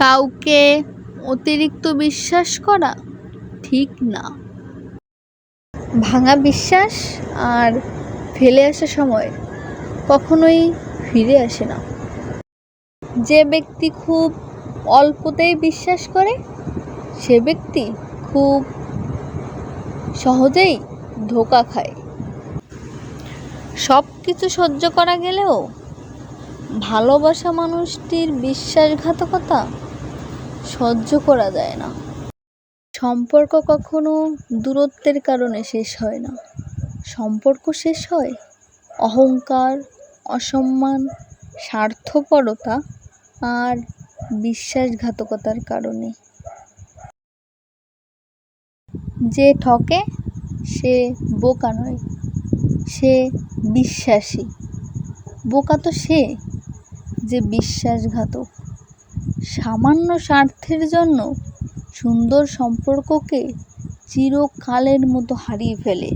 কাউকে অতিরিক্ত বিশ্বাস করা ঠিক না। ভাঙা বিশ্বাস আর ফেলে আসা সময় কখনোই ফিরে আসে না। যে ব্যক্তি খুব অল্পতেই বিশ্বাস করে, সে ব্যক্তি খুব সহজেই ধোকা খায়। সব কিছু সহ্য করা গেলেও ভালোবাসা মানুষটির বিশ্বাসঘাতকতা সহ্য করা যায় না। সম্পর্ক কখনো দূরত্বের কারণে শেষ হয় না। সম্পর্ক শেষ হয় অহংকার, অসম্মান, স্বার্থপরতা আর বিশ্বাসঘাতকতার কারণে। যে ঠকে, সে বোকা নয়, সে বিশ্বাসী। বোকা তো সে যে বিশ্বাসঘাতক। সামান্য স্বার্থের জন্য সুন্দর সম্পর্ককে চিরকালের মতো হারিয়ে ফেলে।